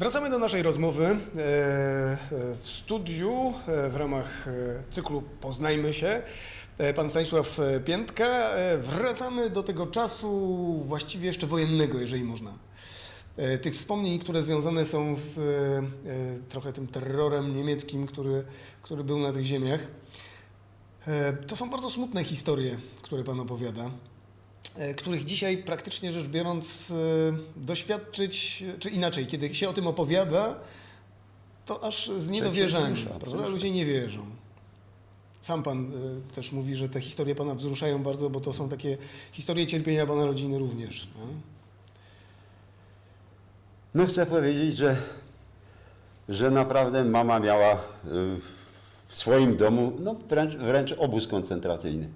Wracamy do naszej rozmowy e, e, w studiu e, w ramach cyklu Poznajmy się. Pan Stanisław Piętka. Wracamy do tego czasu właściwie jeszcze wojennego, jeżeli można. Tych wspomnień, które związane są z trochę tym terrorem niemieckim, który, który był na tych ziemiach. To są bardzo smutne historie, które Pan opowiada których dzisiaj praktycznie rzecz biorąc e, doświadczyć, czy inaczej, kiedy się o tym opowiada, to aż z niedowierzaniem, prawda? Ludzie nie wierzą. Sam Pan e, też mówi, że te historie Pana wzruszają bardzo, bo to są takie historie cierpienia Pana rodziny również. No? No chcę powiedzieć, że, że naprawdę mama miała w swoim domu no, wręcz, wręcz obóz koncentracyjny.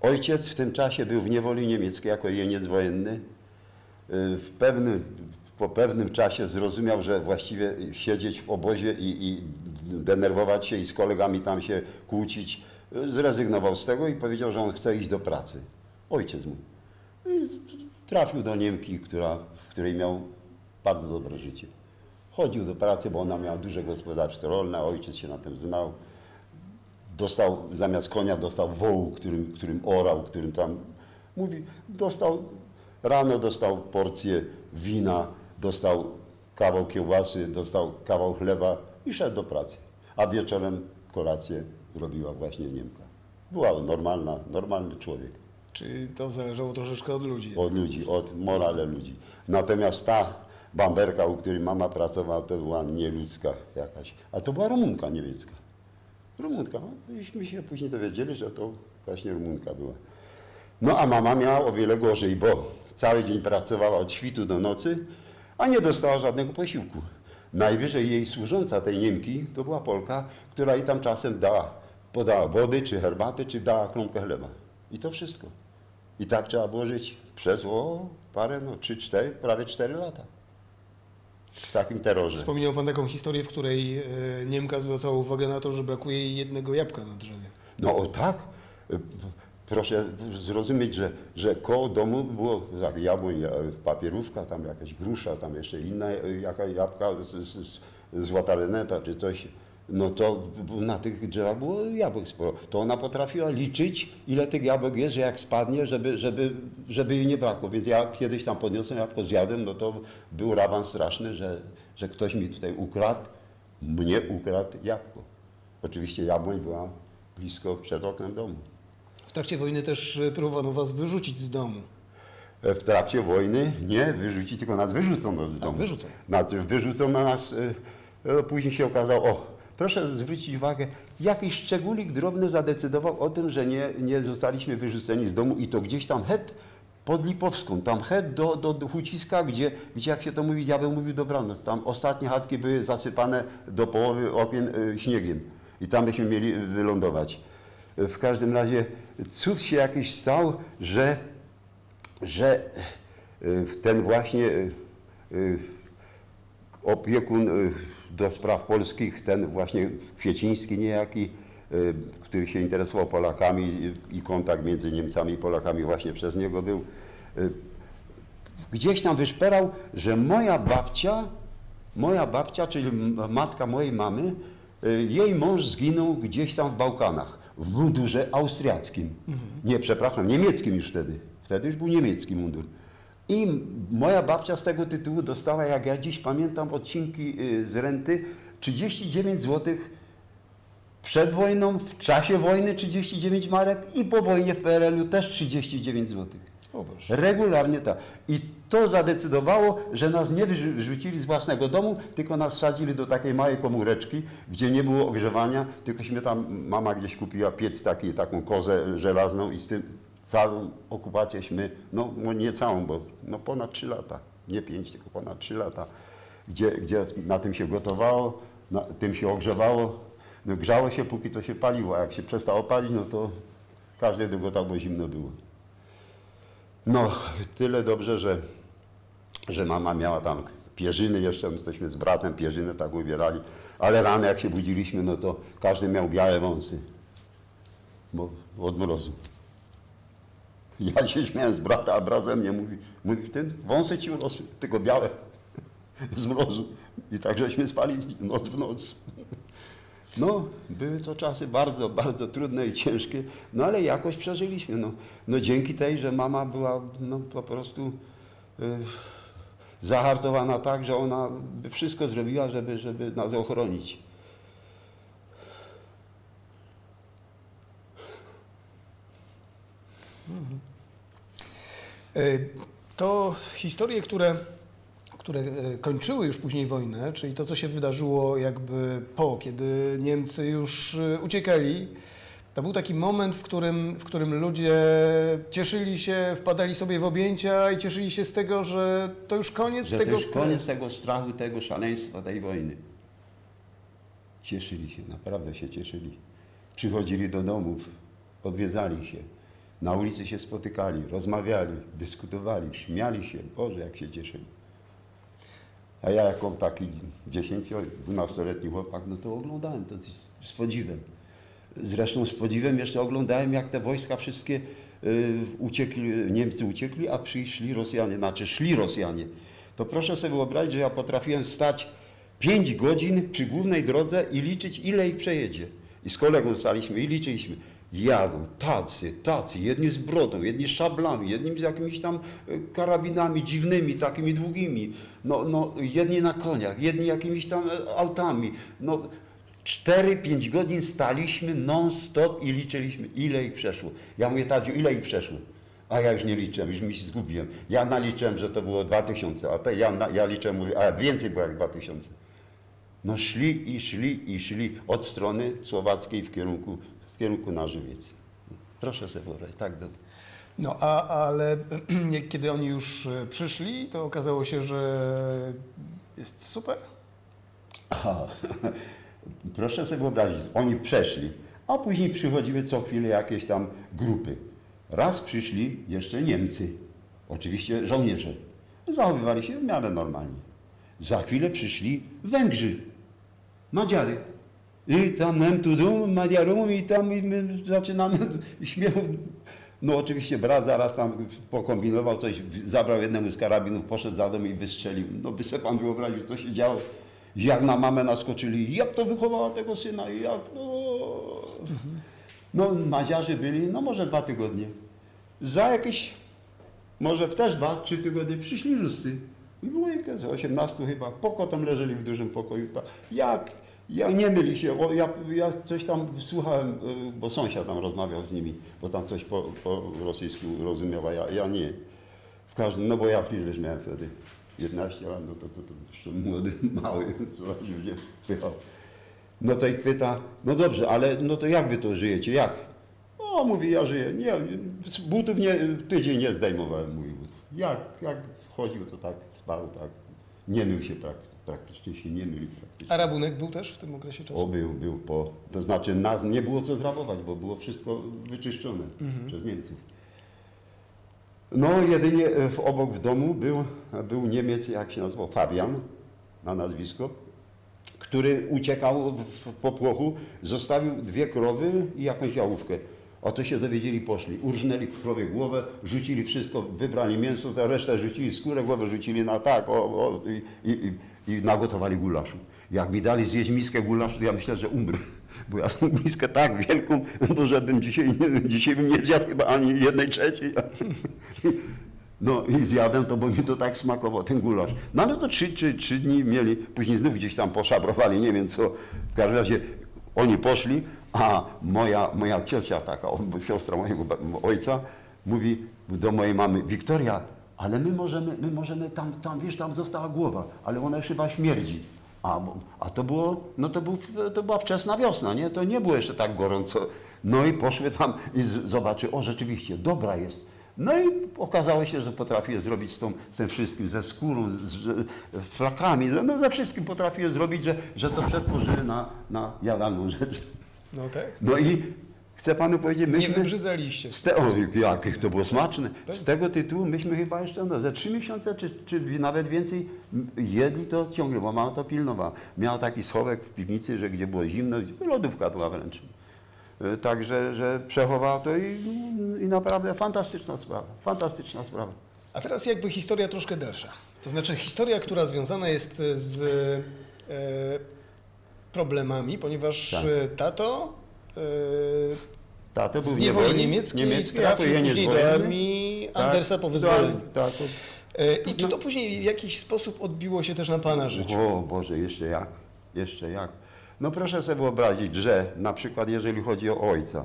Ojciec w tym czasie był w niewoli niemieckiej jako jeniec wojenny. Y, W pewnym, po pewnym czasie zrozumiał, że właściwie siedzieć w obozie i, i denerwować się i z kolegami tam się kłócić, y, zrezygnował z tego i powiedział, że on chce iść do pracy. Ojciec mój. I z- trafił do Niemki, która, w której miał bardzo dobre życie. Chodził do pracy, bo ona miała duże gospodarstwo rolne, ojciec się na tym znał. Dostał, zamiast konia dostał wołu, którym, którym orał, którym tam, mówi, dostał, rano dostał porcję wina, dostał kawał kiełbasy, dostał kawał chleba i szedł do pracy. A wieczorem kolację robiła właśnie Niemka. Była normalna, normalny człowiek Czyli to zależało troszeczkę od ludzi. od ludzi, od morale ludzi. Natomiast ta bamberka, u której mama pracowała, to była nieludzka jakaś. A to była Rumunka niemiecka. Rumunka. No, myśmy się później dowiedzieli, że to właśnie Rumunka była. No a mama miała o wiele gorzej, bo cały dzień pracowała od świtu do nocy, a nie dostała żadnego posiłku. Najwyżej jej służąca tej Niemki to była Polka, która jej tam czasem dała, podała wody, czy herbaty, czy dała kromkę chleba. I to wszystko. I tak trzeba było żyć przez o, parę, no trzy, cztery, prawie cztery lata. W takim terrorze. Wspominał Pan taką historię, w której e, Niemka zwracała uwagę na to, że brakuje jej jednego jabłka na drzewie. No o tak. Proszę zrozumieć, że, że koło domu było tak, jabłoń, e, papierówka, tam jakaś grusza, tam jeszcze inna e, jakaś jabłka, z, z, z łatareneta czy coś. No to na tych drzewach było jabłek sporo. To ona potrafiła liczyć, ile tych jabłek jest, że jak spadnie, żeby, żeby, żeby jej nie brakło. Więc ja kiedyś tam podniosłem jabłko, zjadłem, no to był raban straszny, że, że ktoś mi tutaj ukradł, mnie ukradł jabłko. Oczywiście jabłoń była blisko przed oknem domu. W trakcie wojny też e, próbowano Was wyrzucić z domu. E, W trakcie wojny nie wyrzucić, tylko nas wyrzucono z domu. wyrzucono. Nas, wyrzucono nas, e, e, później się okazało, o, proszę zwrócić uwagę, jakiś szczególik drobny zadecydował o tym, że nie, nie zostaliśmy wyrzuceni z domu i to gdzieś tam het pod Lipowską, tam het do, do, do Huciska, gdzie, gdzie jak się to mówi, diabeł mówił dobranoc, tam ostatnie chatki były zasypane do połowy okien e, śniegiem i tam byśmy mieli wylądować. W każdym razie cud się jakiś stał, że że y, ten właśnie y, y, opiekun y, do spraw polskich, ten właśnie Kwieciński niejaki, y, który się interesował Polakami i- kontakt między Niemcami i Polakami właśnie przez niego był, y, gdzieś tam wyszperał, że moja babcia, moja babcia, czyli matka mojej mamy, y, jej mąż zginął gdzieś tam w Bałkanach, w mundurze austriackim. Nie, przepraszam, niemieckim już wtedy. Wtedy już był niemiecki mundur. I moja babcia z tego tytułu dostała, jak ja dziś pamiętam, odcinki y, z renty 39 złotych przed wojną, w czasie wojny 39 marek i po wojnie w PRL-u też 39 złotych. O Boże. Regularnie tak. I to zadecydowało, że nas nie wyrzu- wyrzucili z własnego domu, tylko nas sadzili do takiej małej komóreczki, gdzie nie było ogrzewania, tylkośmy tam, mama gdzieś kupiła piec taki, taką kozę żelazną i z tym całą okupacjeśmy, no no nie całą, bo no ponad 3 lata, nie 5, tylko ponad 3 lata, gdzie, gdzie na tym się gotowało, na tym się ogrzewało, no grzało się, póki to się paliło, a jak się przestało palić, no to każdy dogotał, bo zimno było. No, tyle dobrze, że, że mama miała tam pierzyny jeszcze, no tośmy z bratem pierzynę tak ubierali, ale rano jak się budziliśmy, no to każdy miał białe wąsy, bo od mrozu. Ja się śmiałem z brata, a brat ze mnie mówi, mówi, ten wąsy ci urosły, tylko białe. z mrozu. I tak żeśmy spali noc w noc. No, były to czasy bardzo, bardzo trudne i ciężkie, no ale jakoś przeżyliśmy. No, no dzięki tej, że mama była no, po prostu y, zahartowana tak, że ona wszystko zrobiła, żeby, żeby nas ochronić. To historie, które, które e, kończyły już później wojnę, czyli to, co się wydarzyło jakby po, kiedy Niemcy już e, uciekali, to był taki moment, w którym, w którym ludzie cieszyli się, wpadali sobie w objęcia i cieszyli się z tego, że to już koniec Że tego jest koniec tego strachu, tego szaleństwa, tej wojny. Cieszyli się, naprawdę się cieszyli. Przychodzili do domów, odwiedzali się, na ulicy się spotykali, rozmawiali, dyskutowali, śmiali się. Boże, jak się cieszyli. A ja jako taki 10-12-letni chłopak, no to oglądałem to z- podziwem. Zresztą z podziwem jeszcze oglądałem, jak te wojska wszystkie y, uciekli, Niemcy uciekli, a przyszli Rosjanie, znaczy szli Rosjanie. To proszę sobie wyobrazić, że ja potrafiłem stać 5 godzin przy głównej drodze i liczyć, ile ich przejedzie. I z kolegą staliśmy i liczyliśmy. Jadą tacy, tacy, jedni z brodą, jedni z szablami, jedni z jakimiś tam y, karabinami dziwnymi, takimi długimi, no, no, jedni na koniach, jedni jakimiś tam e, autami. No, 4-5 godzin staliśmy non-stop i liczyliśmy, ile ich przeszło. Ja mówię, Tadziu, ile ich przeszło? A ja już nie liczyłem, już mi się zgubiłem. Ja naliczyłem, że to było 2000, a te ja, ja liczę, mówię, a więcej było jak 2000. No szli i szli i szli od strony słowackiej w kierunku, kierunku na Żywiec. Proszę sobie wyobrazić, tak było. No, a, ale kiedy oni już e, przyszli, to okazało się, że jest super. Proszę sobie wyobrazić, oni przeszli, a później przychodziły co chwilę jakieś tam grupy. Raz przyszli jeszcze Niemcy, oczywiście żołnierze. Zachowywali się w miarę normalnie. Za chwilę przyszli Węgrzy, Madziary. I tam nem tu dum, i tam i my zaczynamy śmiechu. No oczywiście brat zaraz tam pokombinował coś, zabrał jednemu z karabinów, poszedł za dom i wystrzelił. No by sobie pan wyobraził, co się działo. Jak na mamę naskoczyli, jak to wychowała tego syna, jak no... No Madziarzy byli, no może dwa tygodnie. Za jakieś, może też dwa, trzy tygodnie przyszli Ruscy. I było ich z 18 chyba, pokotem leżeli w dużym pokoju. Jak, ja nie myli się, o, ja, ja coś tam słuchałem, y, bo sąsiad tam rozmawiał z nimi, bo tam coś po, po rosyjsku rozumiał, a ja, ja nie. W każdym, no bo ja przecież miałem wtedy 11 lat, no to co to jeszcze młody, mały, co się wpychał. No to ich pyta, no dobrze, ale no to jak wy to żyjecie, jak? O, mówi, ja żyję, nie, butów nie, tydzień nie zdejmowałem mój butów. Jak, jak chodził, to tak spał, tak, nie mył się prak, praktycznie się nie mył praktycznie. A rabunek był też w tym okresie O, czasu? był, był po, to znaczy nas nie było co zrabować, bo było wszystko wyczyszczone przez Niemców. No jedynie w, obok w domu był, był Niemiec, jak się nazywał, Fabian, na nazwisko, który uciekał w popłochu, zostawił dwie krowy i jakąś jałówkę. O to się dowiedzieli, poszli. Urżnęli krowie głowę, rzucili wszystko, wybrali mięso, tę resztę rzucili, skórę głowę rzucili na tak o, o, i, i, i, nagotowali gulaszu. Jak mi dali zjeść miskę gulaszu, to ja myślałem, że umrę. Bo ja tą miskę tak wielką, to żebym dzisiaj, nie, dzisiaj bym nie zjadł chyba ani jednej trzeciej. No i zjadłem to, bo mi to tak smakowało, ten gulasz. No ale to trzy, trzy, trzy dni mieli, później znów gdzieś tam poszabrowali, nie wiem co. W każdym razie oni poszli, a moja, moja ciocia taka, siostra mojego ojca, mówi do mojej mamy, Wiktoria, ale my możemy, my możemy tam, tam, wiesz, tam została głowa, ale ona już chyba śmierdzi. A, a to było, no to, był, to była wczesna wiosna, nie? To nie było jeszcze tak gorąco. No i poszły tam i zobaczy, o rzeczywiście, dobra jest. No i okazało się, że potrafi je zrobić z, tą, z tym wszystkim, ze skórą, z, z flakami, no ze wszystkim potrafi je zrobić, że, że to przetworzyły na, na jadalną rzecz. No tak. No i chcę panu powiedzieć, Nie myśmy... wybrzydzaliście. Z te, o, jak to było smaczne. Z tego tytułu myśmy chyba jeszcze no, ze trzy miesiące, czy, czy nawet więcej jedli to ciągle, bo mama to pilnowała. Miała taki schowek w piwnicy, że gdzie było zimno, lodówka była wręcz. E, Także, że przechowała to i, i naprawdę fantastyczna sprawa, fantastyczna sprawa. A teraz jakby historia troszkę dalsza. To znaczy historia, która związana jest z e, problemami, ponieważ Tak. e, tato e, Tato z był w niewoli niemieckiej niemiecki, trafił później do wojenny. armii Tak, Andersa po wyzwoleniu. Tak, tak. E, I czy to później w jakiś sposób odbiło się też na Pana życiu? O Boże, jeszcze jak, jeszcze jak. No proszę sobie wyobrazić, że na przykład jeżeli chodzi o ojca.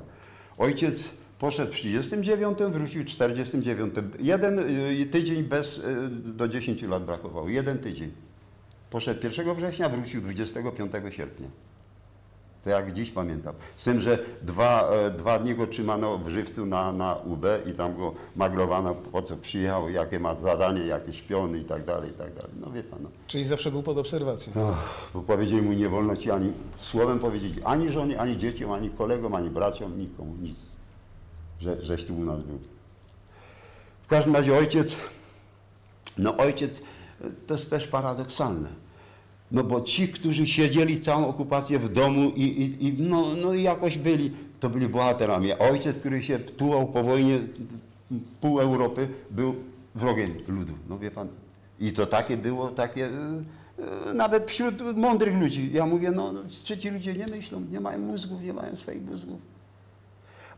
Ojciec poszedł w 39, wrócił w 49. Jeden y, tydzień bez, y, do 10 lat brakowało. Jeden tydzień. Poszedł 1 września, wrócił 25 sierpnia. To jak dziś pamiętam. Z tym, że dwa, e, dwa dni go trzymano w żywcu na, na UB i tam go maglowano, po co przyjechał, jakie ma zadanie, jakie śpiony i tak dalej, i tak dalej. No wie pan. No. Czyli zawsze był pod obserwacją. Och, bo powiedzieli mu, nie wolno ci ani słowem powiedzieć, ani żonie, ani dzieciom, ani kolegom, ani braciom, nikomu, nic. Że, żeś tu u nas był. W każdym razie ojciec, no ojciec, to jest też paradoksalne. No bo ci, którzy siedzieli całą okupację w domu i, i, i no, no jakoś byli, to byli bohaterami. Ojciec, który się tułał po wojnie, pół Europy, był wrogiem ludu. No wie pan. I to takie było, takie e, e, nawet wśród mądrych ludzi. Ja mówię, no czy ci ludzie nie myślą, nie mają mózgów, nie mają swoich mózgów.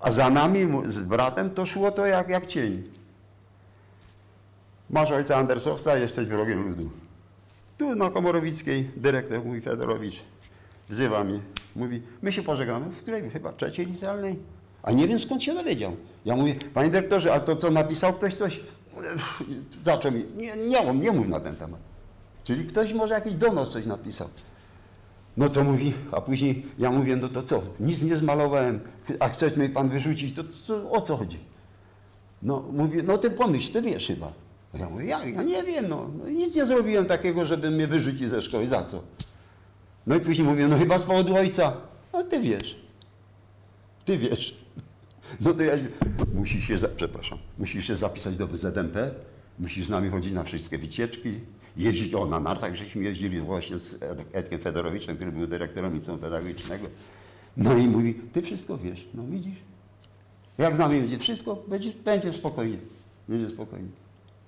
A za nami z bratem to szło to jak, jak cień. Masz ojca Andersowca, jesteś wrogiem ludu. Tu na Komorowickiej dyrektor mój Fedorowicz wzywa mnie. Mówi, my się pożegnamy. W której? Chyba trzeciej licealnej. A nie wiem skąd się dowiedział. Ja mówię, panie dyrektorze, ale to co napisał ktoś coś? Zaczął mi, nie, nie, nie mów na ten temat. Czyli ktoś może jakiś donos coś napisał. No to mówi, a później ja mówię, no to co, nic nie zmalowałem, a chce mnie pan wyrzucić, to, to o co chodzi? No mówi, no ty pomyśl, ty wiesz chyba. A Ja mówię, ja, ja nie wiem, no, no nic nie zrobiłem takiego, żeby mnie wyrzucić ze szkoły, za co? No i później mówię, no chyba z powodu ojca. A ty wiesz, ty wiesz. No to ja, musisz się, za, przepraszam, musisz się zapisać do ZMP, musisz z nami chodzić na wszystkie wycieczki, jeździć, o na nartach żeśmy jeździli właśnie z Ed- Edkiem Fedorowiczem, który był dyrektorem liceum pedagogicznego. No i mówi, ty wszystko wiesz, no widzisz. Jak z nami będzie wszystko, będzie, będzie spokojnie, będzie spokojnie.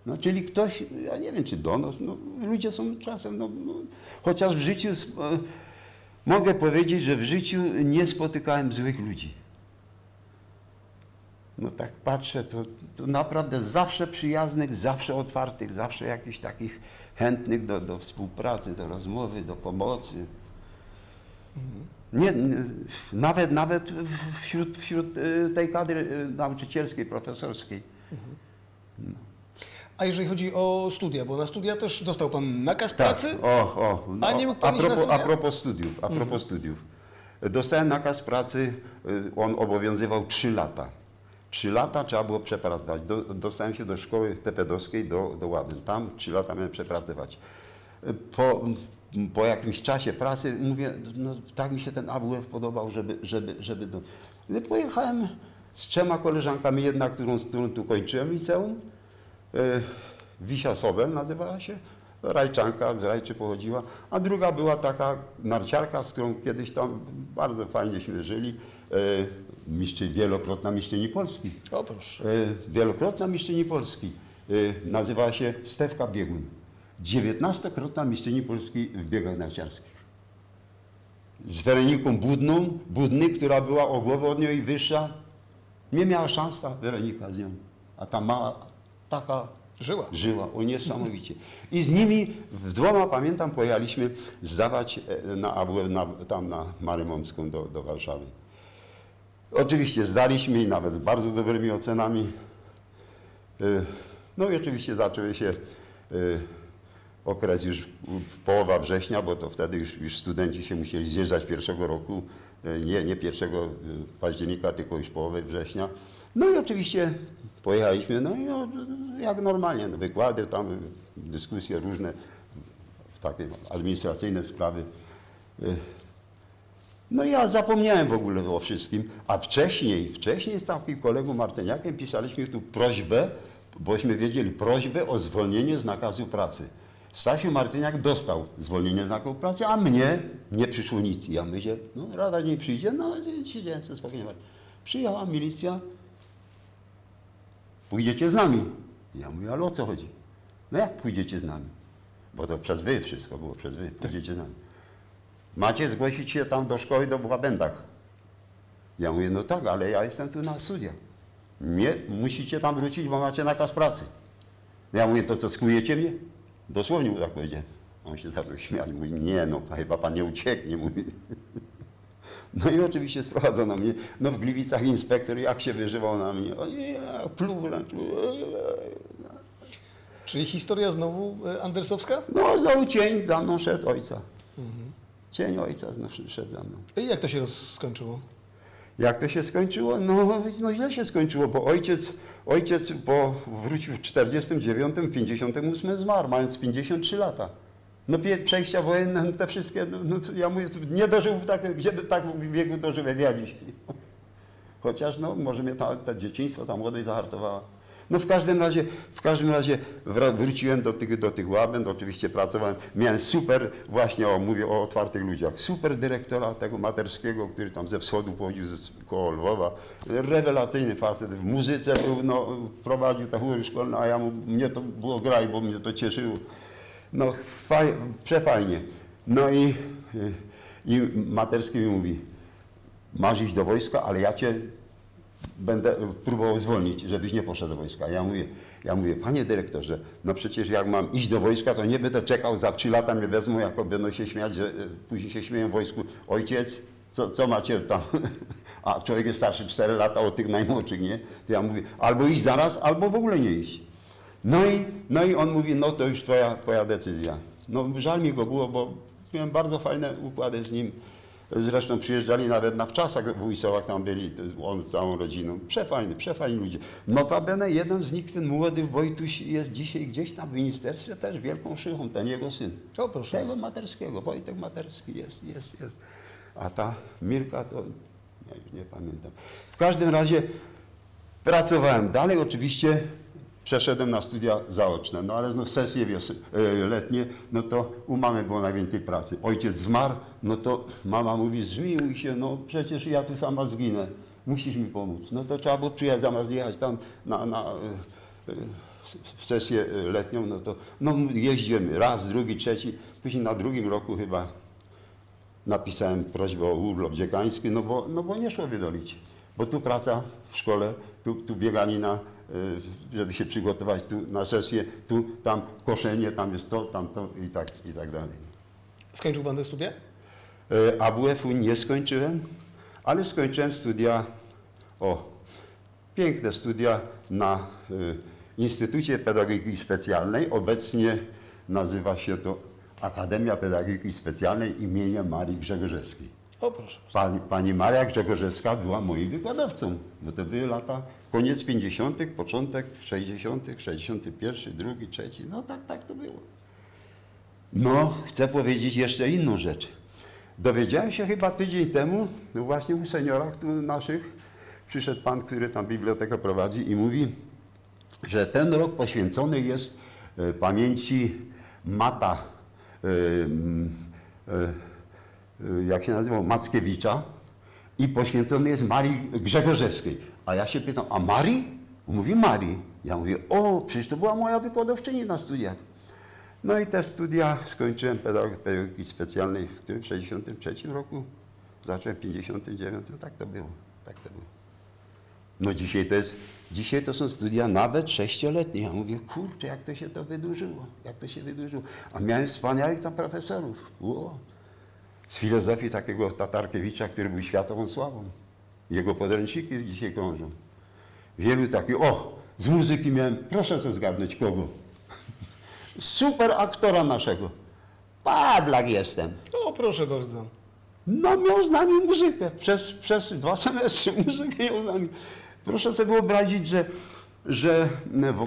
No, czyli ktoś, ja nie wiem, czy donos, no, ludzie są czasem, no, no, chociaż w życiu, e, mogę powiedzieć, że w życiu nie spotykałem złych ludzi. No tak patrzę, to, to naprawdę zawsze przyjaznych, zawsze otwartych, zawsze jakichś takich chętnych do, do współpracy, do rozmowy, do pomocy. Nie, nawet, nawet wśród, wśród e, tej kadry e, nauczycielskiej, profesorskiej. A jeżeli chodzi o studia, bo na studia też dostał Pan nakaz pracy? Tak, o, o. A nie mógł pan a, propos, a propos studiów, a propos studiów. Dostałem nakaz pracy, y, on obowiązywał 3 lata. 3 lata trzeba było przepracować. Do, dostałem się do szkoły tepedowskiej do, do Łabęd. Tam 3 lata miałem przepracować. Po, po jakimś czasie pracy mówię, no tak mi się ten AWF podobał, żeby, żeby, żeby do... I pojechałem z trzema koleżankami, jedna, którą, którą tu kończyłem liceum, E, Wisia Sobel nazywała się, Rajczanka, z Rajczy pochodziła, a druga była taka narciarka, z którą kiedyś tam bardzo fajnieśmy żyli, e, mistrz, wielokrotna mistrzyni Polski. O proszę. E, Wielokrotna mistrzyni Polski. Nazywała się Stefka Biegun. Dziewiętnastokrotna mistrzyni Polski w biegach narciarskich. Z Weroniką Budną, Budny, która była o głowę od niej wyższa. Nie miała szans ta Weronika z nią. A ta mała, taka Żyła. żyła, o niesamowicie. I z nimi w dwoma, pamiętam, pojechaliśmy zdawać e, na, na, tam na Marymonską do, do Warszawy. Oczywiście zdaliśmy i nawet z bardzo dobrymi ocenami. Y, No i oczywiście zaczęły się y, okres już połowa września, bo to wtedy już, już studenci się musieli zjeżdżać pierwszego roku, nie, nie 1 października, tylko już połowy września. No i oczywiście pojechaliśmy, no i jak normalnie, no, wykłady tam, dyskusje różne, takie administracyjne sprawy. Y, no ja zapomniałem w ogóle o wszystkim, a wcześniej, wcześniej z takim kolegą Martyniakiem pisaliśmy tu prośbę, bośmy wiedzieli, prośbę o zwolnienie z nakazu pracy. Stasiu Martyniak dostał zwolnienie z nakazu pracy, a mnie nie przyszło nic. Ja myślę, no rada nie przyjdzie, no sobie spokojnie. Przyjechała milicja, pójdziecie z nami. Ja mówię, ale o co chodzi? No jak pójdziecie z nami? Bo to przez wy wszystko było, przez wy, pójdziecie z nami. Macie zgłosić się tam do szkoły do Łabędach. Ja mówię, no tak, ale ja jestem tu na studiach. Nie, musicie tam wrócić, bo macie nakaz pracy. Ja mówię, to co, skujecie mnie? Dosłownie mu tak powiedziałem. On się zaczął śmiać, mówi, nie no, chyba pan nie ucieknie, mówi. No i oczywiście sprowadzono mnie, no w Gliwicach inspektor, jak się wyżywał na mnie, o nie, pluł. Czyli historia znowu e, andersowska? No znowu cień za mną szedł ojca. Cień ojca znowu szedł za mną. I jak to się skończyło? Jak to się skończyło? No, no źle się skończyło, bo ojciec, ojciec po, wrócił w 49, w 58 zmarł, mając 53 lata. No przejścia wojenne, no te wszystkie, no, no ja mówię, nie dożył tak, gdzie by tak w wieku dożył jak ja dzisiaj. Chociaż no, może mnie ta, ta dzieciństwo, ta młodość zahartowała. No w każdym razie, w każdym razie wróciłem do tych, do tych łabęd, oczywiście pracowałem, miałem super, właśnie o, mówię o otwartych ludziach, super dyrektora tego materskiego, który tam ze wschodu pochodził z koło Lwowa, rewelacyjny facet, w muzyce był, no, prowadził te chóry szkolne, a ja mu, mnie to było graj, bo mnie to cieszyło. No faj, przefajnie. No i, i materski mi mówi, masz iść do wojska, ale ja cię będę próbował zwolnić, żebyś nie poszedł do wojska. Ja mówię, ja mówię, panie dyrektorze, no przecież jak mam iść do wojska, to nie będę czekał, za trzy lata mnie wezmą, jako będą się śmiać, że e, później się śmieją w wojsku. Ojciec, co, co macie tam? A człowiek jest starszy 4 lata od tych najmłodszych, nie? To ja mówię, albo iść zaraz, albo w ogóle nie iść. No i, no i on mówi, no to już twoja, twoja decyzja. No żal mi go było, bo miałem bardzo fajne układy z nim. Zresztą przyjeżdżali nawet na wczasach w Ujsołach, tam byli on z całą rodziną. Przefajny, przefajni ludzie. Notabene jeden z nich, ten młody Wojtuś jest dzisiaj gdzieś tam w ministerstwie też wielką szychą, ten jego syn. O, proszę Tego. Materskiego, Wojtek Materski jest, jest, jest. A ta Mirka to nie, nie pamiętam. W każdym razie pracowałem dalej, oczywiście przeszedłem na studia zaoczne, no ale znów sesje wios- e, letnie, no to u mamy było najwięcej pracy. Ojciec zmarł, no to mama mówi, zmiłuj się, no przecież ja tu sama zginę, musisz mi pomóc. No to trzeba było przyjechać, zamiast jechać tam na, na e, w sesję e, letnią, no to no jeździmy raz, drugi, trzeci, później na drugim roku chyba napisałem prośbę o urlop dziekański, no bo, no bo nie szło wydolić. Bo tu praca w szkole, tu, tu bieganina, żeby się przygotować tu na sesję, tu, tam koszenie, tam jest to, tam to i tak, i tak dalej. Skończył pan te studia? Y, AWF-u nie skończyłem, ale skończyłem studia, o, piękne studia na y, Instytucie Pedagogiki Specjalnej. Obecnie nazywa się to Akademia Pedagogiki Specjalnej imienia Marii Grzegorzewskiej. O, proszę. Pani, pani Maria Grzegorzewska była moim wykładowcą, bo to były lata koniec 50., początek 60., 61., drugi, trzeci, no tak, tak to było. No, chcę powiedzieć jeszcze inną rzecz. Dowiedziałem się chyba tydzień temu, no właśnie u seniorach tu naszych, przyszedł pan, który tam bibliotekę prowadzi i mówi, że ten rok poświęcony jest e, pamięci Mata, e, e, jak się nazywał, Mackiewicza i poświęcony jest Marii Grzegorzewskiej. A ja się pytam, a Marii? On Mówi Marii. Ja mówię, o, przecież to była moja wykładowczyni na studiach. No i te studia skończyłem pedagog- pedagogiki specjalnej w którym 63 roku, zacząłem w 59, tak to było, tak to było. No dzisiaj to jest, dzisiaj to są studia nawet sześcioletnie. Ja mówię, kurczę, jak to się to wydłużyło, jak to się wydłużyło. A miałem wspaniałych tam profesorów. Ło. Z filozofii takiego Tatarkiewicza, który był światową sławą. Jego podręczniki dzisiaj krążą. Wielu takich, o, z muzyki miałem, proszę sobie zgadnąć kogo. Super aktora naszego. Pawlak jestem. O, proszę bardzo. No miał z nami muzykę. Przez, przez dwa semestry muzykę miał z nami. Proszę sobie wyobrazić, że, że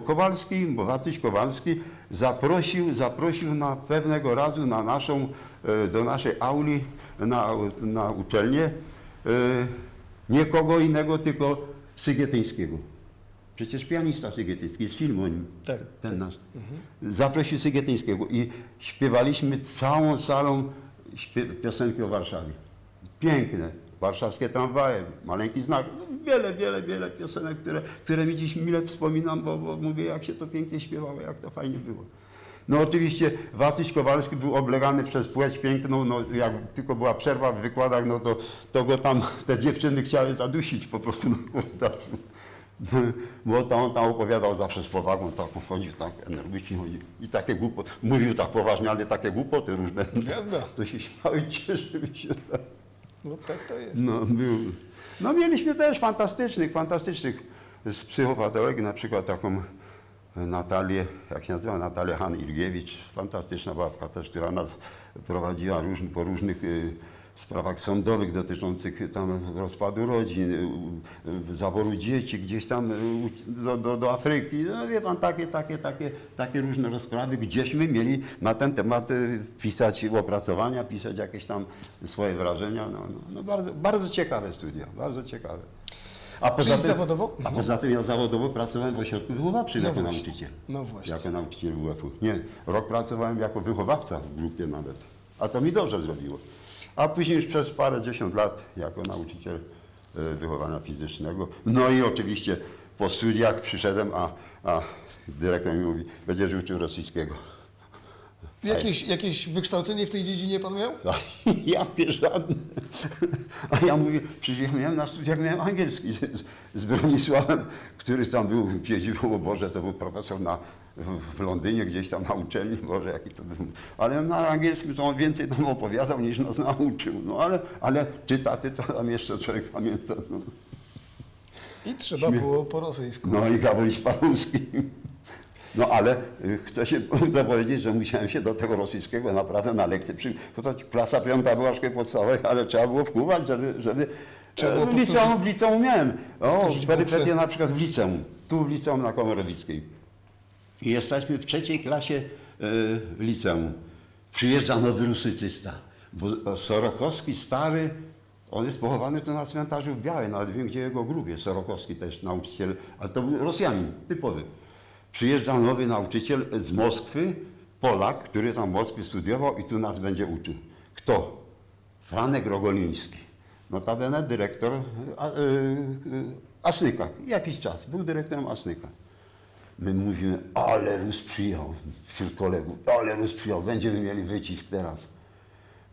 Kowalski, bo Wacyś Kowalski zaprosił, zaprosił na pewnego razu na naszą, e, do naszej auli na, na uczelnię e, nie kogo innego, tylko Sygietyńskiego. Przecież pianista Sygietyński, jest film o nim. Tak. Ten nasz. Zaprosił Sygietyńskiego i śpiewaliśmy całą salą piosenki o Warszawie. Piękne. warszawskie tramwaje, maleńki znak, no, wiele, wiele, wiele piosenek, które, które mi dziś mile wspominam, bo, bo mówię, jak się to pięknie śpiewało, jak to fajnie było. No oczywiście Wacyś Kowalski był oblegany przez płeć piękną, no jak tylko była przerwa w wykładach, no to, to go tam te dziewczyny chciały zadusić po prostu na korytarzu. Bo to on tam opowiadał zawsze z powagą, taką chodził, tak energicznie chodził. I takie głupoty, mówił tak poważnie, ale takie głupoty różne. Gwiazda. To się śmiały, cieszyły się. Tak. No tak to jest. No, był. no mieliśmy też fantastycznych, fantastycznych z psychopatologii, na przykład taką Natalię, jak się nazywa, Natalię Han-Ilgiewicz, fantastyczna babka też, która nas prowadziła róż, po różnych y, sprawach sądowych dotyczących tam rozpadu rodzin, y, y, zaboru dzieci gdzieś tam y, do, do, do Afryki. No wie pan, takie, takie, takie, takie różne rozprawy, gdzieśmy mieli na ten temat y, pisać opracowania, pisać jakieś tam swoje wrażenia. No, no, no bardzo, bardzo ciekawe studia, bardzo ciekawe. A poza, Czyli zawodowo? a poza tym ja zawodowo pracowałem w ośrodku wychowawczym No jako właśnie. nauczyciel. No właśnie. Jako nauczyciel WF-u. Nie, rok pracowałem jako wychowawca w grupie nawet. A to mi dobrze zrobiło. A później już przez parę dziesiąt lat jako nauczyciel e, wychowania fizycznego. No i oczywiście po studiach przyszedłem, a, a dyrektor mi mówi, będziesz uczył rosyjskiego. Jakieś, jakieś wykształcenie w tej dziedzinie pan miał? A ja mówię żadne. A ja mówię, przecież ja miałem na studiach miałem angielski z, z Bronisławem, który tam był gdzieś, o Boże, to był profesor na, w, w Londynie, gdzieś tam na uczelni, Boże, jaki to był. Ale na angielskim to on więcej tam opowiadał niż nas nauczył. No ale, ale czytaty to tam jeszcze człowiek pamięta. No, I trzeba było po rosyjsku. no i gawolić paruski. No ale y, chcę się chcę powiedzieć, że musiałem się do tego rosyjskiego naprawdę na lekcję przygotować. Klasa piąta była szkoły podstawowej, ale trzeba było wkuwać, żeby... żeby Trzeba e, było w liceum, w liceum miałem. O, perypetie na przykład w liceum. Tu w liceum na Komorowickiej. I jesteśmy w trzeciej klasie e, w liceum. Przyjeżdża nowy rusycysta. Bo Sorokowski stary, on jest pochowany tu na cmentarzu w Białej, nawet wiem gdzie jego grób jest. Sorokowski też nauczyciel, ale to był Rosjanin, typowy przyjeżdża nowy nauczyciel z Moskwy, Polak, który tam w Moskwie studiował i tu nas będzie uczył. Kto? Franek Rogoliński. Notabene dyrektor y, y, Asnyka. Jakiś czas był dyrektorem Asnyka. My mówimy, ale Rus przyjął wśród kolegów, ale Rus przyjął, będziemy mieli wycisk teraz.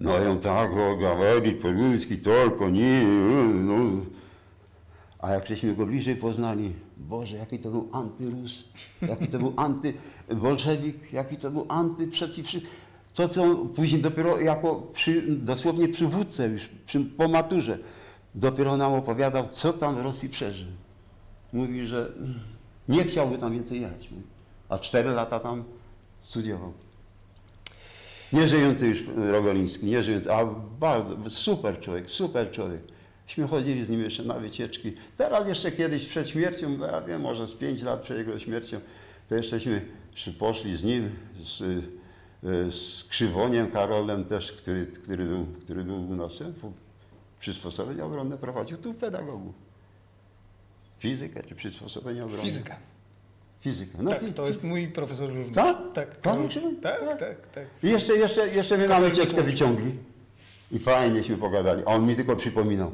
No i on tak, o, Gawelik, Perulski, Tolko, nie, y, no. A jak żeśmy go bliżej poznali, Boże, jaki to był antyrus, jaki to był antybolszewik, jaki to był anty przeciw... wszy- To, co później dopiero jako przy, dosłownie przywódcę już przy, po maturze, dopiero nam opowiadał, co tam w Rosji przeżył. Mówi, że nie chciałby tam więcej jechać. A cztery lata tam studiował. Nieżyjący już Rogoliński, nieżyjący, a bardzo, super człowiek, super człowiek. Myśmy chodzili z nim jeszcze na wycieczki. Teraz jeszcze kiedyś przed śmiercią, bo ja wiem, może z pięć lat przed jego śmiercią, to jeszcześmy poszli z nim, z, y, z Krzywoniem Karolem też, który, który, był, który był u nas, po- przysposobienia obronne prowadził tu w pedagogu. Fizykę czy przysposobienia obronne? Fizyka. Fizykę. No, tak, to jest mój profesor również. Tak? Tak, Karol- tak, Tak. tak, tak. I jeszcze, jeszcze, jeszcze mnie na wycieczkę wyciągli. I fajnieśmy pogadali. A on mi tylko przypominał.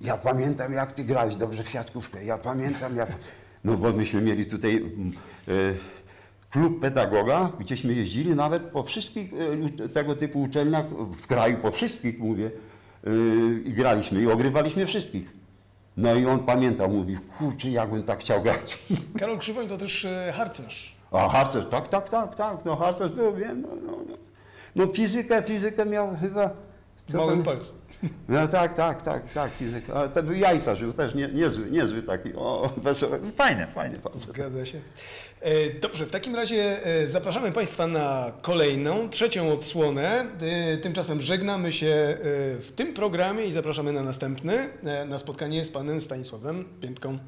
Ja pamiętam, jak ty grałeś dobrze w siatkówkę. Ja pamiętam, jak... No bo myśmy mieli tutaj mm, e, klub pedagoga, gdzieśmy jeździli nawet po wszystkich e, tego typu uczelniach w kraju, po wszystkich mówię, e, i graliśmy i ogrywaliśmy wszystkich. No i on pamiętał, mówi, kurczę, jakbym tak chciał grać. Karol Krzywoń to też harcerz. A harcerz, tak, tak, tak, tak, no harcerz był, wiem, no, no, no. No fizykę, fizykę miał chyba... W małym palcu. No tak, tak, tak, tak, fizyka. Ale był jajca, że też nie, niezły, niezły taki, o, wesoły, fajne, fajne facet. Zgadza się. E, Dobrze, w takim razie e, zapraszamy Państwa na kolejną, trzecią odsłonę. E, Tymczasem żegnamy się w tym programie i zapraszamy na następny, na spotkanie z Panem Stanisławem Piętką.